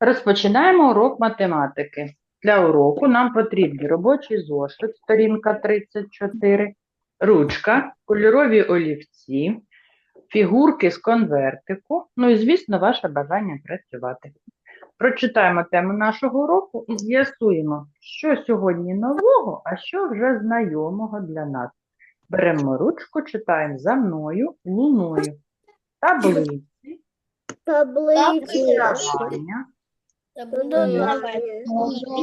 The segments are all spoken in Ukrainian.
Розпочинаємо урок математики. Для уроку нам потрібні робочий зошит, сторінка 34, ручка, кольорові олівці, фігурки з конвертику, ну і, звісно, ваше бажання працювати. Прочитаємо тему нашого уроку і з'ясуємо, що сьогодні нового, а що вже знайомого для нас. Беремо ручку, читаємо за мною, луною. Таблиці, Таблиці. додавання,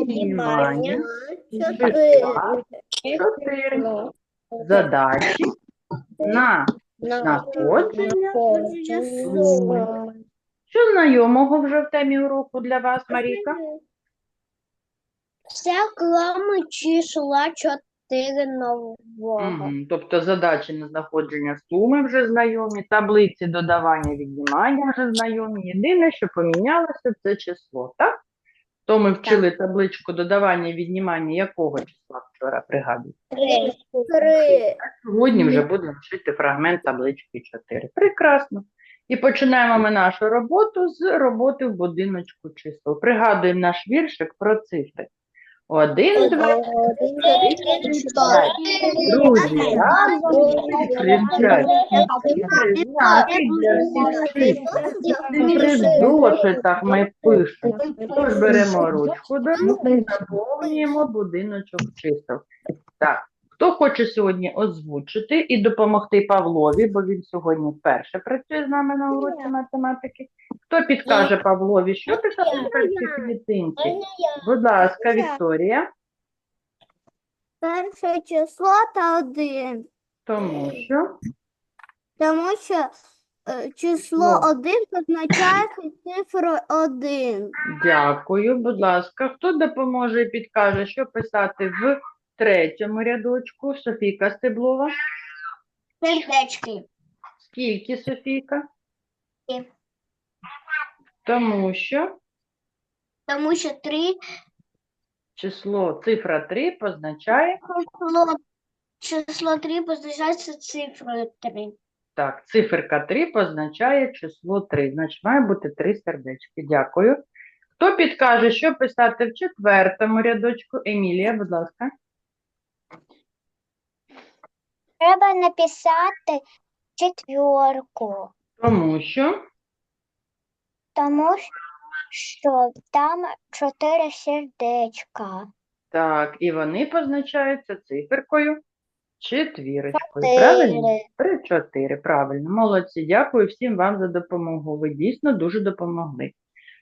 віднімання, Чотири. задачі на знаходження суми. Що знайомого вже в темі уроку для вас, Маріка? Все кроме числа 4 нового. Мгм. Тобто задачі на знаходження суми вже знайомі, таблиці додавання віднімання вже знайомі. Єдине, що помінялося, це число, так? То ми вчили табличку додавання віднімання якого числа вчора пригадуєте? Три. Сьогодні вже будемо вчити фрагмент таблички 4. Прекрасно. І починаємо ми нашу роботу з роботи в будиночку чисел. Пригадуємо наш віршик про цифри. Один, два, друзі, разом в зошитах ми пишемо. Тож беремо ручку до і наповнюємо будиночок чисто. Так, хто хоче сьогодні озвучити і допомогти Павлові, бо він сьогодні вперше працює з нами на уроці математики. Хто підкаже Павлові, що писати в першій клітинці? Будь ласка, Вікторія, Перше число та один. тому що Тому що е, число Ну. один позначає цифру один. дякую, будь ласка. Хто допоможе і підкаже, що писати в третьому рядочку? Софійка Стеблова. Сердечки. Скільки, Софійка? Три. Тому що Тому що три число цифра 3 позначає число, число три позначається цифрою три. Так, циферка 3 позначає число 3. Значить, має бути 3 сердечки. Дякую. Хто підкаже, що писати в четвертому рядочку? Емілія, будь ласка. Треба написати четверку, Тому що тому що там чотири сердечка. так, і вони позначаються циферкою четвірочкою. Чотири. Правильно? При 4. Правильно. Молодці. Дякую всім вам за допомогу. Ви дійсно дуже допомогли.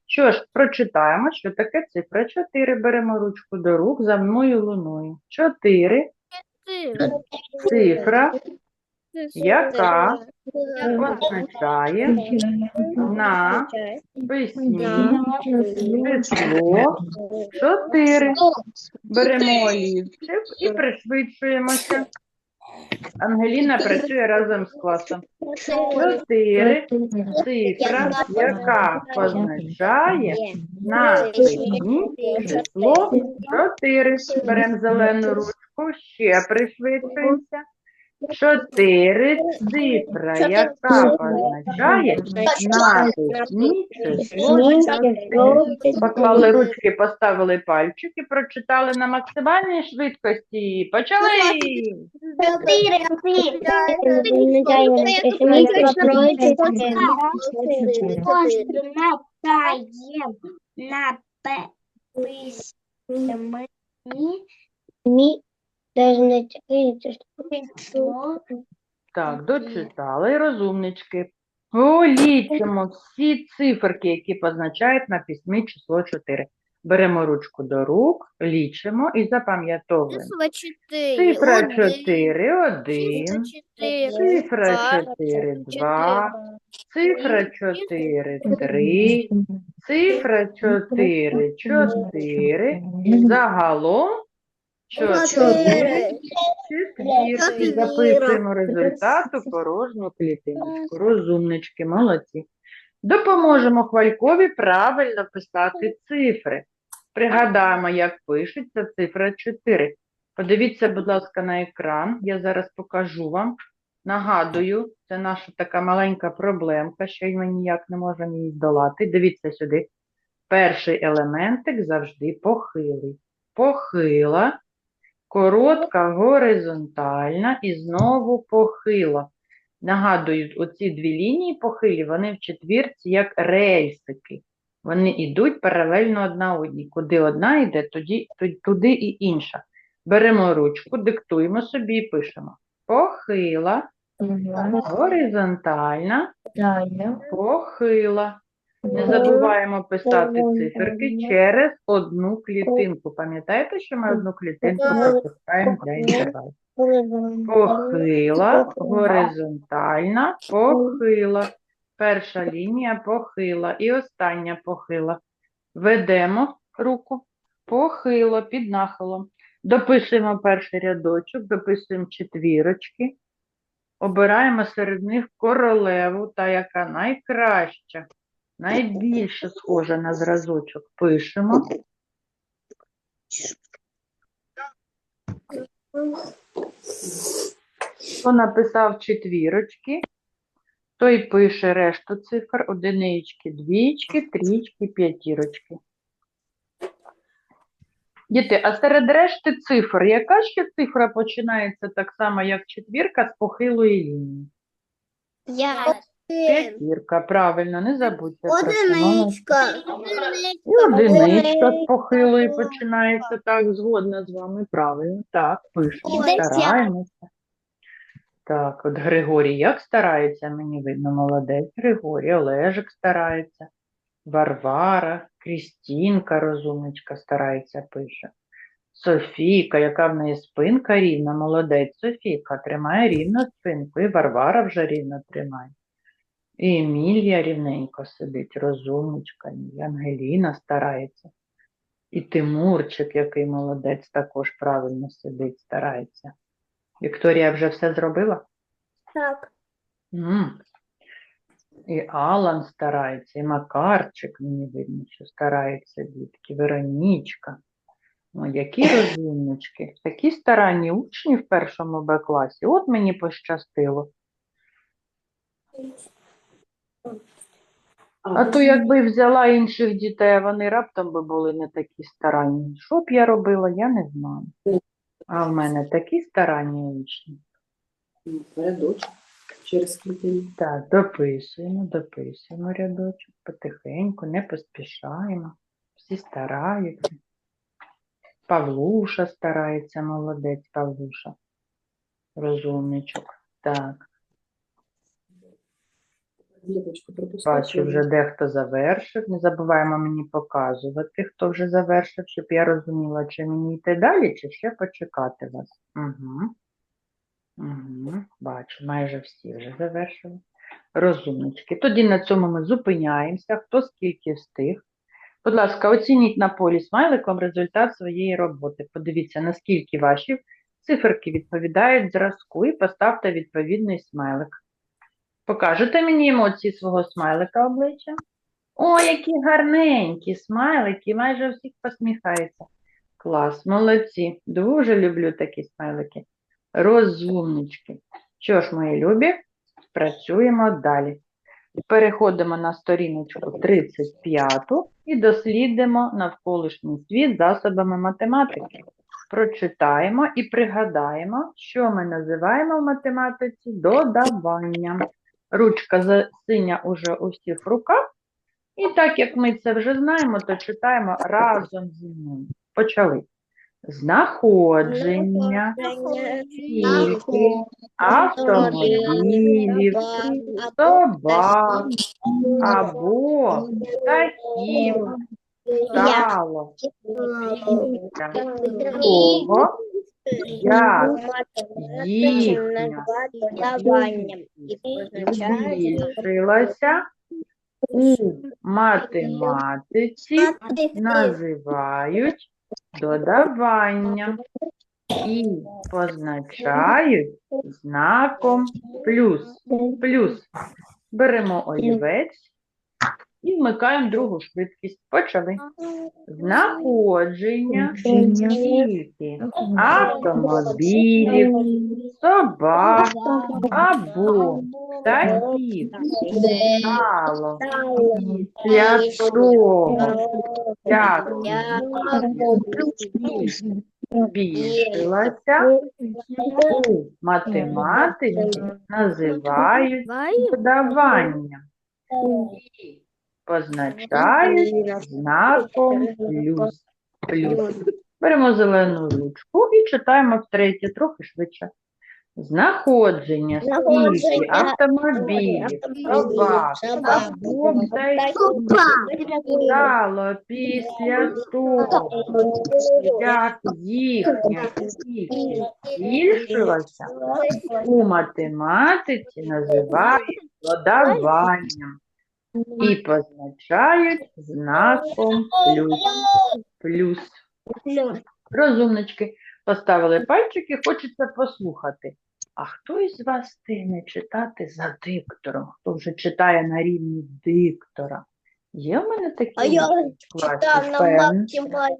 Що ж, прочитаємо, що таке цифра 4. Беремо ручку до рук за мною луною. 4 цифра, яка позначає на письмі число 4. Беремо олівчик і пришвидшуємося. Ангеліна працює разом з класом. Чотири цифра, яка позначає на дні число чотири. Беремо зелену ручку, ще пришвидшуємося. 4 цифра, яка позначає на письмі число Поклали ручки, поставили пальчик і прочитали на максимальній швидкості. Почали! на даже не число Так, дочитали і розумнички. Полічимо всі циферки, які позначають на письмі число 4. Беремо ручку до рук, лічимо і запам'ятовуємо. Число 4. Цифра 4, 1, цифра 4, 2, цифра 4, 3, цифра 4, 4, загалом 4, четвірки. Записуємо результат у порожню клітиночку. Розумнички, молодці. Допоможемо Хвалькові правильно писати цифри. Пригадаємо, як пишеться цифра 4. Подивіться, будь ласка, на екран. Я зараз покажу вам. Нагадую, це наша така маленька проблемка, що ми ніяк не можемо її здолати. Дивіться сюди. Перший елементик завжди похилий. Похила, коротка, горизонтальна і знову похила. Нагадую, оці дві лінії похилі, вони в четвірці як рельсики. Вони йдуть паралельно одна одній. Куди одна йде, тоді, туди і інша. Беремо ручку, диктуємо собі і пишемо. Похила, горизонтальна, похила. Не забуваємо писати циферки через одну клітинку. Пам'ятаєте, що ми одну клітинку пропускаємо для інтервалу? Похила, горизонтальна, похила. Перша лінія похила і остання похила. Ведемо руку похило, під нахилом. Дописуємо перший рядочок, дописуємо четвірочки. Обираємо серед них королеву, та яка найкраща, найбільше схожа на зразочок. Пишемо. Хто написав четвірочки, той пише решту цифр, одинички, двічки, трічки, п'ятірочки. Діти, а серед решти цифр, яка ще цифра починається так само, як четвірка з похилої лінії? П'ятірка, правильно, не забудьте про молодці. І одиничка з похилої починається, так, згодна з вами, правильно, так, пишемо, стараємося. Так, от Григорій як старається, мені видно, молодець Григорій, Олежик старається, Варвара, Крістінка, розумничка, старається, пише. Софійка, яка в неї спинка рівна, молодець Софійка, тримає рівно спинку, і Варвара вже рівно тримає. І Емілія рівненько сидить, розумничка, і Ангеліна старається. І Тимурчик, який молодець, також правильно сидить, старається. Вікторія вже все зробила? Так. М. І Алан старається, і Макарчик, мені видно, що старається, дітки, Веронічка. Ну, які розумнички. Такі старанні учні в першому Б класі. От мені пощастило. А то якби взяла інших дітей, а вони раптом би були не такі старанні. Що б я робила, я не знаю. А в мене такі старанні учні. Рядочок через клітину. Так, дописуємо, дописуємо рядочок потихеньку, не поспішаємо. Всі стараються. Павлуша старається, молодець Павлуша. Розумничок. Так, Кліточку пропускати. бачу, вже дехто завершив. Не забуваємо мені показувати, хто вже завершив, щоб я розуміла, чи мені йти далі, чи ще почекати вас. Угу. Угу. Бачу, майже всі вже завершили. Розумнички. Тоді на цьому ми зупиняємося. Хто скільки встиг. Будь ласка, оцініть на полі смайликом результат своєї роботи. Подивіться, наскільки ваші циферки відповідають зразку і поставте відповідний смайлик. Покажете мені емоції свого смайлика обличчя? О, які гарненькі смайлики, майже всіх посміхаються. Клас, молодці. Дуже люблю такі смайлики. Розумнички. Що ж, мої любі, працюємо далі. Переходимо на сторіночку 35 і дослідимо навколишній світ засобами математики. Прочитаємо і пригадаємо, що ми називаємо в математиці додаванням. Ручка синя уже у всіх руках. І так як ми це вже знаємо, то читаємо разом зі мною. Почали. Знаходження, кількість, автомобілів, собак або птахів, стало, кого, як їхня збільшилася у математиці називають додаванням і позначають знаком плюс. Плюс. Беремо олівець І вмикаємо другу швидкість. Почали. Знаходження. Тільки автомобілів, собак. Або птахів стало після того, як? Збільшилася у математиці називають додаванням і позначають знаком плюс. плюс. Беремо зелену ручку і читаємо втретє, трохи швидше. Знаходження скільки автомобілів, собак або стало після того, як їхня кількість збільшилася, у математиці називають додаванням і позначають знаком плюс. Плюс. Розумнички, поставили пальчики, хочеться послухати. А хто із вас встигне читати за диктором? Хто вже читає на рівні диктора? Є в мене такі А я учні? Читав на Впевнена? максимально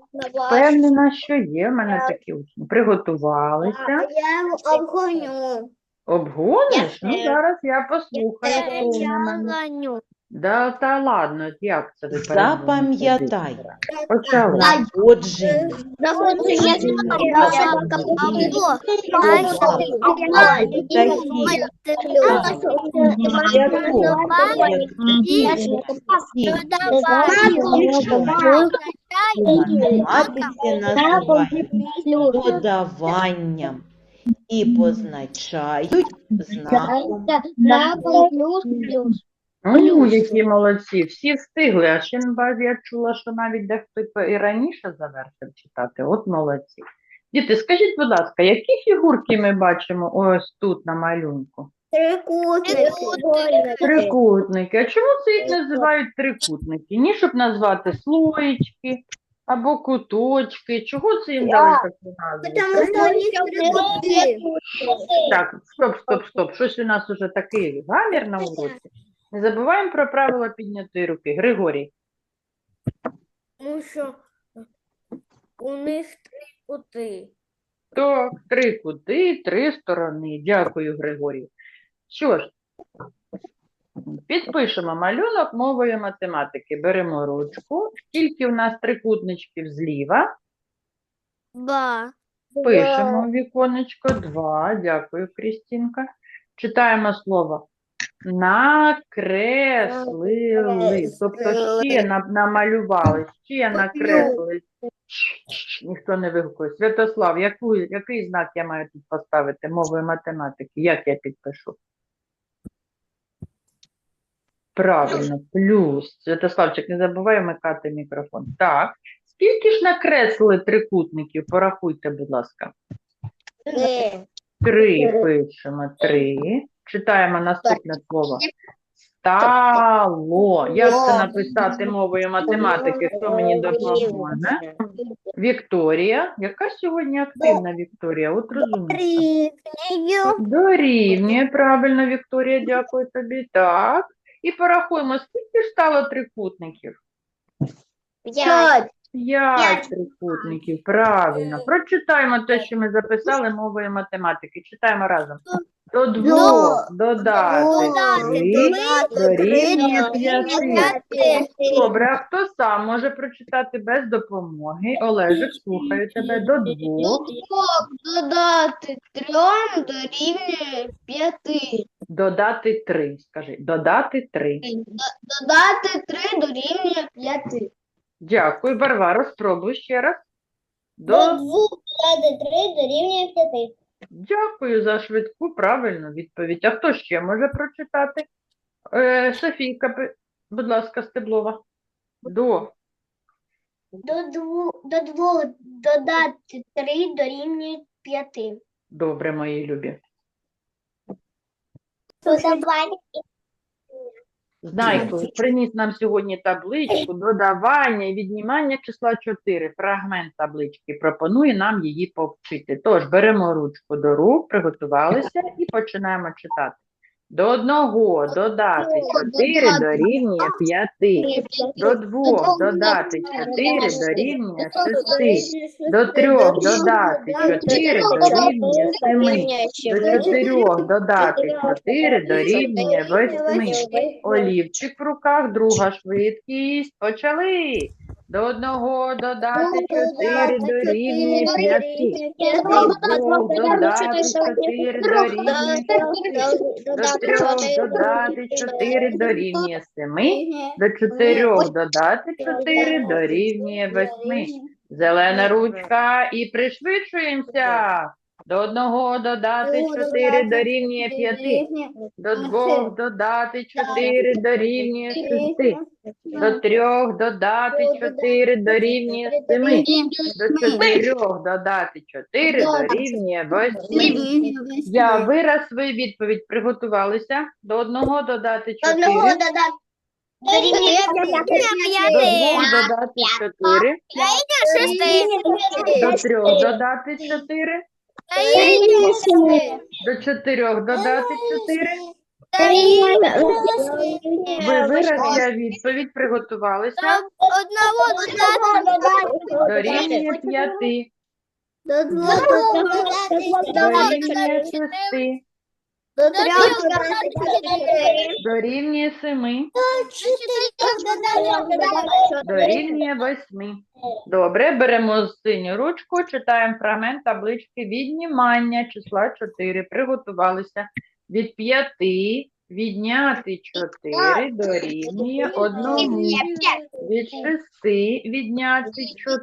Впевнена, що є в мене такі учні. Приготувалися. Я обгоню. Обгониш? Ну, зараз я послухаю. хто в мене. обгоню. Да, та ладно, от як це ви перегоните Запам'ятай. диктора? Почали. Знаходження Знаходження математиці називають додаванням і позначають знаком. Ну, які молодці, всі встигли, а ба- я чула, що навіть дехто і раніше завершив читати. От молодці. Діти, скажіть, будь ласка, які фігурки ми бачимо ось тут на малюнку? Трикутники. А чому це їх називають трикутники? Ні, щоб назвати слоєчки або куточки. Чого це їм дали таку назву? Так, стоп, стоп, стоп. Щось у нас уже такий гамір на уроці. Не забуваємо про правила піднятої руки. Григорій. Тому що у них три кути. Так, три кути, три сторони. Дякую, Григорій. Що ж, підпишемо малюнок мовою математики. Беремо ручку. Скільки у нас трикутничків зліва? Два. Пишемо віконечко. Два. Дякую, Крістінка. Читаємо слово. Накреслили. Тобто ще на- намалювали, ще накреслили. Ніхто не вигукує. Святослав, яку, який знак я маю тут поставити мовою математики? Як я підпишу? Правильно, плюс. Святославчик, не забувай вмикати мікрофон. Так. Скільки ж накреслили трикутників? Порахуйте, будь ласка. Три пишемо. Три. Читаємо наступне слово. Стало. Як це написати мовою математики? Хто мені допоможе? Вікторія. Яка сьогодні активна Вікторія? От розумність. Дорівнює, правильно, Вікторія, дякую тобі. Так. І порахуємо, скільки ж стало трикутників? П'ять. П'ять трикутників, правильно. Прочитаємо те, що ми записали мовою математики. Читаємо разом. До двох додати три дорівнює п'яти. Добре, а хто сам може прочитати без допомоги? Олежик, слухаю тебе. До двох Додати трьом дорівнює п'яти. додати три. Скажи, додати три. Додати три дорівнює п'яти. Дякую, Варвара. Спробуй ще раз. До... двох додати три дорівнює п'яти. Дякую за швидку, правильну відповідь. А хто ще може прочитати? Е, Софійка, будь ласка, Стеблова. До. До двох, до двох додати три дорівнює п'яти. Добре, мої любі. Знайко, приніс нам сьогодні табличку додавання і віднімання числа 4, фрагмент таблички. Пропонує нам її повчити. Тож, беремо ручку до рук, приготувалися і починаємо читати. До одного додати 4 дорівнює 5. До двох додати 4 дорівнює 6. До трьох додати 4 дорівнює 7. До чотирьох додати 4 дорівнює 8. Олівчик в руках, друга швидкість. Почали. До одного додати чотири дорівнює 5. До двох додати 4 дорівнює 6. До трьох додати 4 дорівнює семи. До чотирьох додати 4 дорівнює восьми. Зелена ручка і пришвидшуємося. До одного додати 4 дорівнює 5. До двох додати 4 дорівнює 6. До трьох додати 4 дорівнює 7. До чотирьох додати 4 дорівнює 8. Я вираз свою відповідь приготувалися. До одного додати 4. Одного додати. Дорівнює До двох додати 4. До трьох додати 4. До чотирьох додати чотири. Ви виразили відповідь приготувалися. Одного додати. Дорівнює п'яти. До двох Дорівнює 6. До трьох додати чотири. Дорівнює 7. Дорівнює 8. Добре, беремо синю ручку, читаємо фрагмент таблички віднімання числа 4. Приготувалися. Від 5 відняти 4 дорівнює 1. Від 6 відняти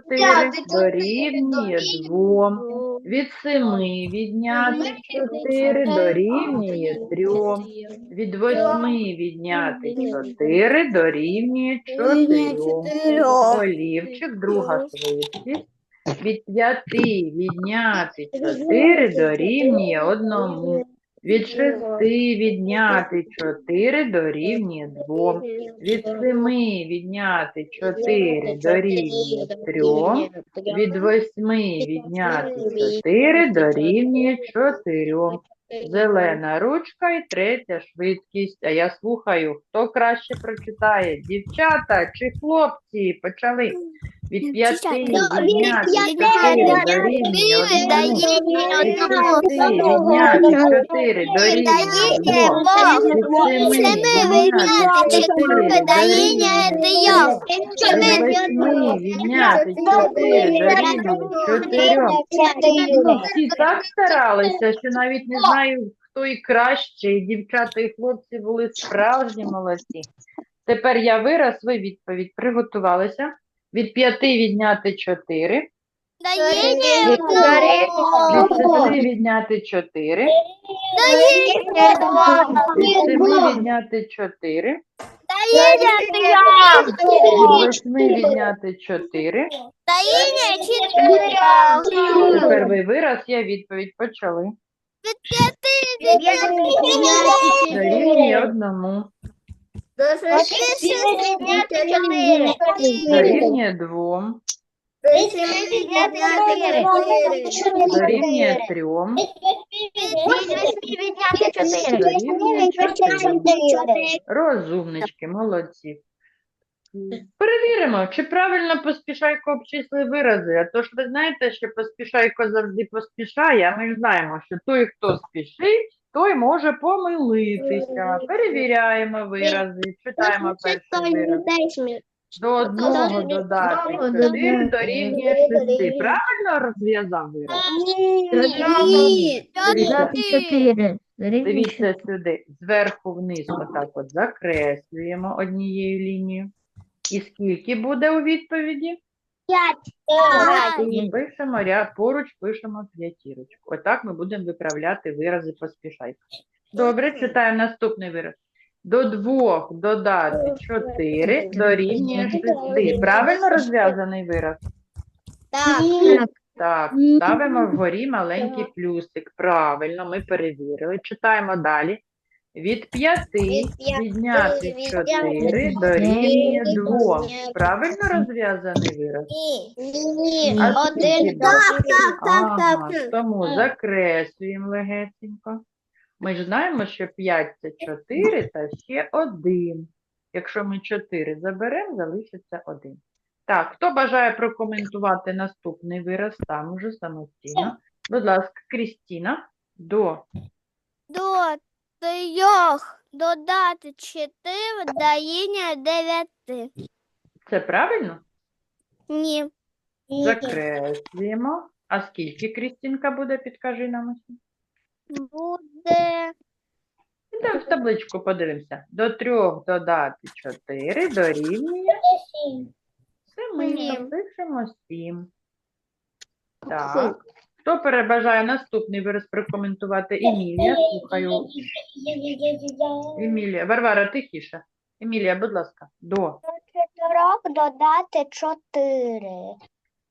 4 дорівнює 2. Від 7 відняти 4 дорівнює 3. Від 8 відняти 4 дорівнює 4. Олівчик, друга швидкість. Від 5 відняти 4 дорівнює 1. Від 6 відняти 4 дорівнює 2. Від 7 відняти 4 дорівнює 3. Від 8 відняти 4 дорівнює 4. Зелена ручка і третя швидкість. А я слухаю, хто краще прочитає? Дівчата чи хлопці? Почали. Від 5 відняти 4 дорівнює 1. Від 6 відняти 4 дорівнює 2. Від 7 відняти 4 дорівнює 3. Від відняти 4 дорівнює 4. Всі так старалися, що навіть не знаю, хто і краще. І Дівчата і хлопці були справжні молодці. Тепер я вираз свою відповідь. Приготувалися. Від 5 відняти 4. Від 6 відняти 4. Від 7 відняти 4. Від 8 відняти 4. Тепер ви вираз, я відповідь почали. Дорівнює одному. Дорівнює двом. Дорівнює трьом. Дорівнює чотирьом. Розумнички, молодці. Перевіримо, чи правильно поспішайко обчислив вирази. А то ж ви знаєте, що поспішайко завжди поспішає, а ми знаємо, що той, хто спішить, той може помилитися. Перевіряємо вирази, читаємо перший вираз. До одного додати 4 дорівнює 6. Правильно розв'язав вираз? Ні, Дивіться сюди, зверху вниз отак от закреслюємо однією лінією. І скільки буде у відповіді? І пишемо ряд, поруч пишемо п'ятірочку. Отак ми будемо виправляти вирази поспішайка. Добре, читаємо наступний вираз. До двох додати 4 дорівнює 6. Правильно розв'язаний вираз? Так, ставимо вгорі маленький плюсик. Правильно, ми перевірили. Читаємо далі. Від 5 відняти 4 дорівнює 2. Правильно розв'язаний вираз? Ні. А скільки буде? Ага, тому закреслюємо легесенько. Ми ж знаємо, що 5 це 4 та ще 1. Якщо ми 4 заберемо, залишиться 1. Так, хто бажає прокоментувати наступний вираз там уже самостійно? Будь ласка, Крістіна, до До трьох додати чотири дорівнює дев'яти. це правильно? Ні. Закреслюємо. А скільки Крістінка буде, підкажи нам. ось. Буде Ідемо в табличку подивимося. До трьох додати 4 дорівнює 7. Сім. Запишемо 7. Так. Хто перебажає наступний вираз прокоментувати? Емілія, слухаю. Емілія. Варвара, тихіше. Емілія, будь ласка, до Чотирьох додати чотири.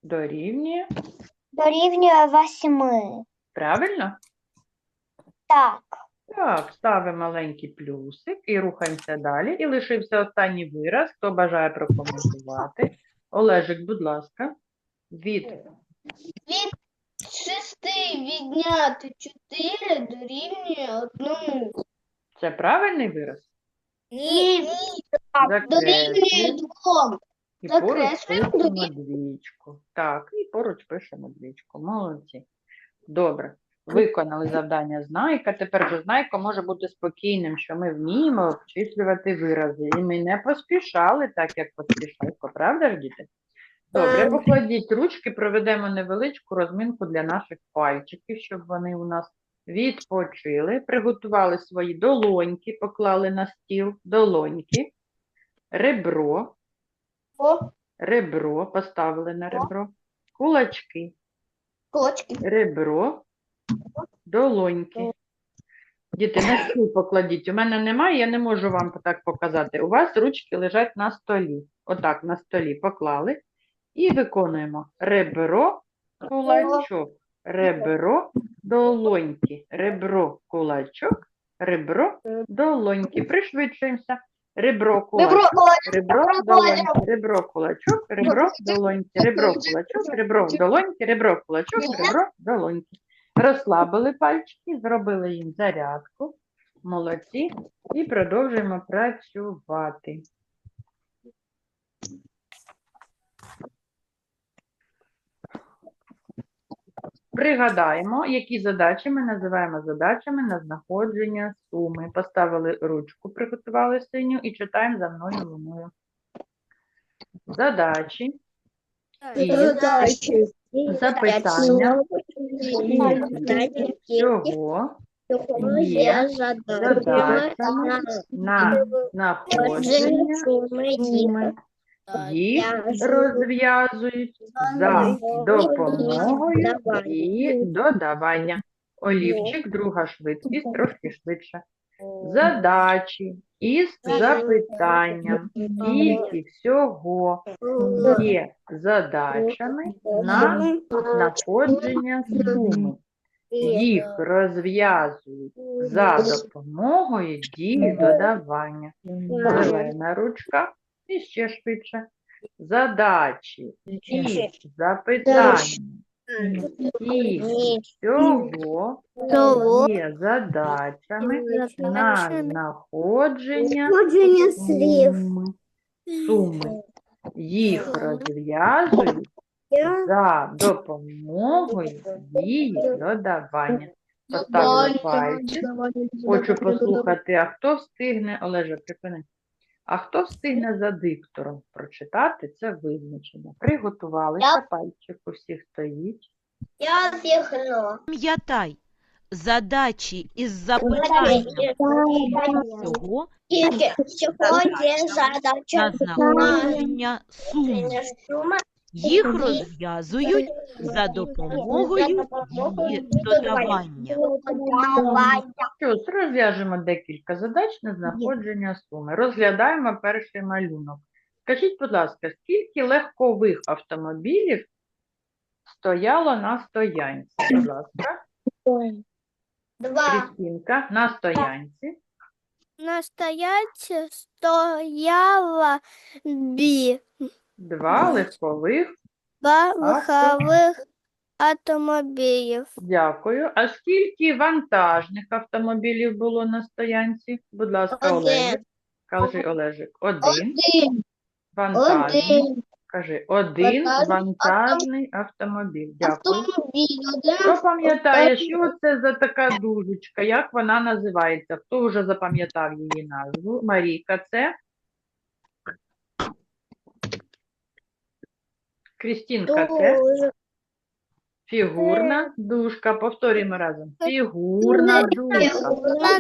дорівнює. Дорівнює восьми. Правильно? Так. Так, ставимо маленький плюсик і рухаємося далі. І лишився останній вираз. Хто бажає прокоментувати? Олежик, будь ласка. Від від шести відняти чотири дорівнює одному. це правильний вираз? Ні. Закреслюємо. двом. І поруч Закреслюємо пишемо двічку. Так, і поруч пишемо двічку. Молодці. Добре. Виконали завдання знайка. Тепер знайка може бути спокійним, що ми вміємо обчислювати вирази. І ми не поспішали, так як поспішайко. Правда ж, діти? Добре, покладіть ручки, проведемо невеличку розминку для наших пальчиків, щоб вони у нас відпочили. Приготували свої долоньки, поклали на стіл долоньки, ребро, О, ребро, поставили на ребро, кулачки, кочки. ребро, долоньки. Діти, на стіл покладіть. У мене немає, я не можу вам так показати. У вас ручки лежать на столі. Отак, на столі поклали. І виконуємо ребро, кулачок, ребро, долоньки, ребро, кулачок, ребро, долоньки. Пришвидшуємося. Ребро, кулачок. Ребро, долоньки, ребро, кулачок, ребро, долоньки, ребро, кулачок, ребро, долоньки, ребро, кулачок, ребро, долоньки. Розслабили пальчики, зробили їм зарядку. Молодці. І продовжуємо працювати. Пригадаємо, які задачі ми називаємо задачами на знаходження суми. Поставили ручку, приготували синю і читаємо за мною луною. Задачі. І запитання. Всього є задачами на знаходження суми. Їх розв'язують за допомогою і додавання. Олівчик, друга швидкість, трошки швидше. Задачі із запитанням. Тільки всього є задачами на знаходження суми. Їх розв'язують за допомогою дії додавання. Зелена ручка і ще швидше. Задачі і запитання і всього є задачами на знаходження слів. суми. Їх розв'язують за допомогою дії додавання. Поставили пальці. Хочу послухати, а хто встигне, Олеже, припини. А хто встигне за диктором прочитати це визначення? Приготувалися, пальчик у всіх стоїть. Я вдихну. Пам'ятай, задачі із запитанням всього всього на задача знаходження суми. Їх розв'язують за допомогою її додавання. Що, ж, розв'яжемо декілька задач на знаходження суми. Розглядаємо перший малюнок. Скажіть, будь ласка, скільки легкових автомобілів стояло на стоянці? Будь ласка, Два. Крістінка, на стоянці. На стоянці стояла бі. Два легкових Два легкових автомобілів. Дякую. А скільки вантажних автомобілів було на стоянці? Будь ласка, Один. Олежик. Кажи, Олежик. Один. Один. Вантажний. Один. Кажи, один Вантажний вантажний автомобіль. Дякую. Автомобіль. Один. Хто пам'ятає, що це за така дужечка? Як вона називається? Хто вже запам'ятав її назву? Марійка, це? Крістінка, це? Дуже. Фігурна дужка. Повторюємо разом. Фігурна дужка.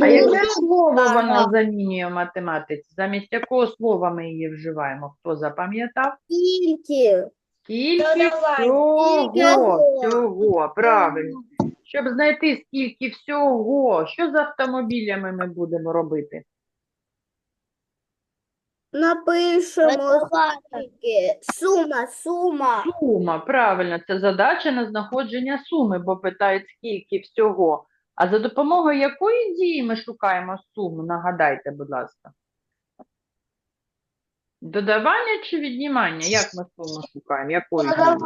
А яке слово вона замінює в математиці? Замість якого слова ми її вживаємо? Хто запам'ятав? Скільки? Скільки Всього. всього, правильно. Щоб знайти скільки всього, що з автомобілями ми будемо робити? Напишемо Додавання. скільки. Сума, сума. Сума, правильно, це задача на знаходження суми, бо питають скільки всього. А за допомогою якої дії ми шукаємо суму? Нагадайте, будь ласка. Додавання чи віднімання? Як ми суму шукаємо? Якою дією?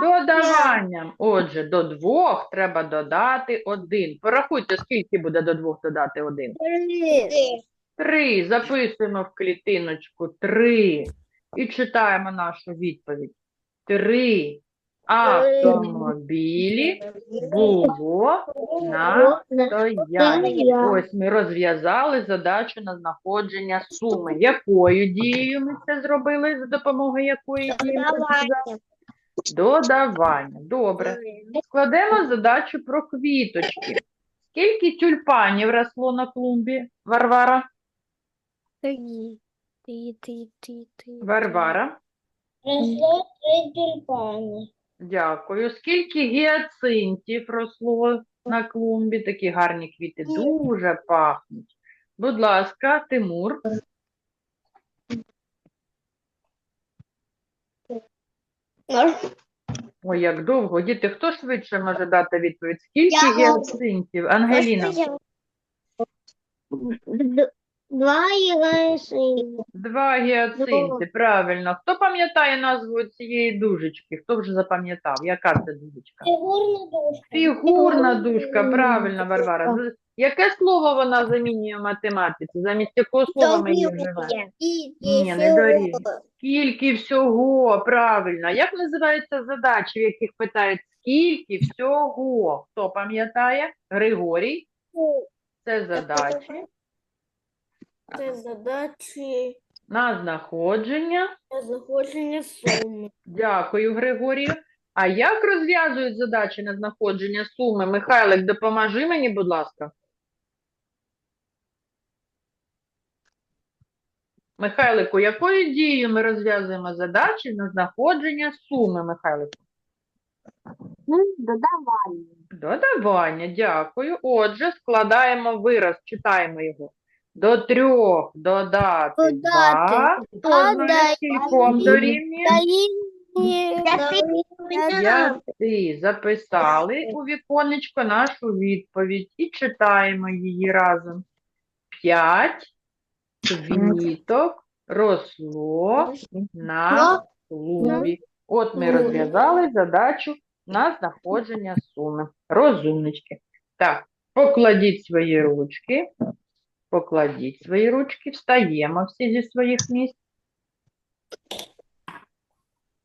Додаванням. Отже, до двох треба додати один. Порахуйте, скільки буде до двох додати один. Три. Три. Записуємо в клітиночку три. І читаємо нашу відповідь. Три автомобілі було на стоянні. Ось ми розв'язали задачу на знаходження суми. Якою дією ми це зробили? За допомогою якої дії? ми це? Додавання. Добре. Складемо задачу про квіточки. Скільки тюльпанів росло на клумбі, Варвара? Три. Три, три, три, три. Варвара, Росло три тюльпани. дякую. Скільки гіацинтів росло на клумбі? Такі гарні квіти, дуже пахнуть. Будь ласка, Тимур. Ой, як довго. Діти, хто швидше може дати відповідь? Скільки Я можу. гіацинтів? Ангеліна. Два іграші. Два гіацинти, правильно. Хто пам'ятає назву цієї дужечки? Хто вже запам'ятав? Яка це дужечка? Фігурна дужка. Фігурна дужка, правильно, Варвара. Яке слово вона замінює в математиці? Замість якого слова ми її вживаємо? Ні, не дорівнює. Скільки всього, правильно. Як називаються задачі, в яких питають скільки всього? Хто пам'ятає? Григорій. Це задачі Це задачі на знаходження. для знаходження суми. Дякую, Григорію. А як розв'язують задачі на знаходження суми? Михайлик, допоможи мені, будь ласка. Михайлику, якою дією ми розв'язуємо задачі на знаходження суми, Михайлику? Додавання. Додавання, дякую. Отже, складаємо вираз, читаємо його. До трьох додати два. Хто знає, скільком дорівнює? Записали у віконечко нашу відповідь і читаємо її разом. П'ять квіток росло на клумбі. От ми розв'язали задачу на знаходження суми. Розумнички. Так, покладіть свої ручки. Покладіть свої ручки, встаємо всі зі своїх місць.